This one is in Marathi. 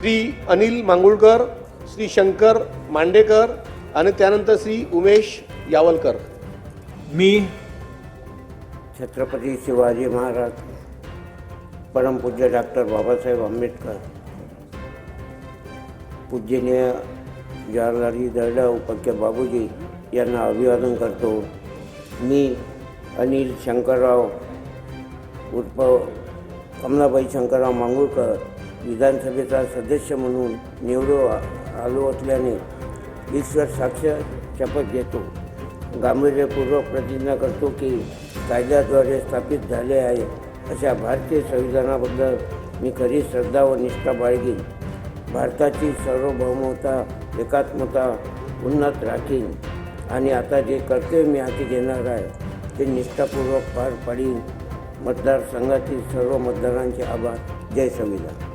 श्री अनिल मांगुळकर श्री शंकर मांडेकर आणि त्यानंतर श्री उमेश यावलकर. मी छत्रपती शिवाजी महाराज परमपूज्य डॉक्टर बाबासाहेब आंबेडकर पूज्यनीय जवाहरलालजी दर्डा उपाख्य बाबूजी यांना अभिवादन करतो. मी अनिल शंकरराव उर्फ कमलाबाई शंकरराव मांगुळकर विधानसभेचा सदस्य म्हणून निवडून आलो असल्याने ईश्वर साक्ष शपथ घेतो. गांभीर्यपूर्वक प्रतिज्ञा करतो की कायद्याद्वारे स्थापित झाले आहे अशा भारतीय संविधानाबद्दल मी खरी श्रद्धा व निष्ठा बाळगीन. भारताची सार्वभौमता एकात्मता उन्नत राखीन. आणि आता जे कर्तव्य मी हाती घेणार आहे ते निष्ठापूर्वक पार पाडीन. मतदारसंघातील सर्व मतदारांचे आभार. जय संविधान.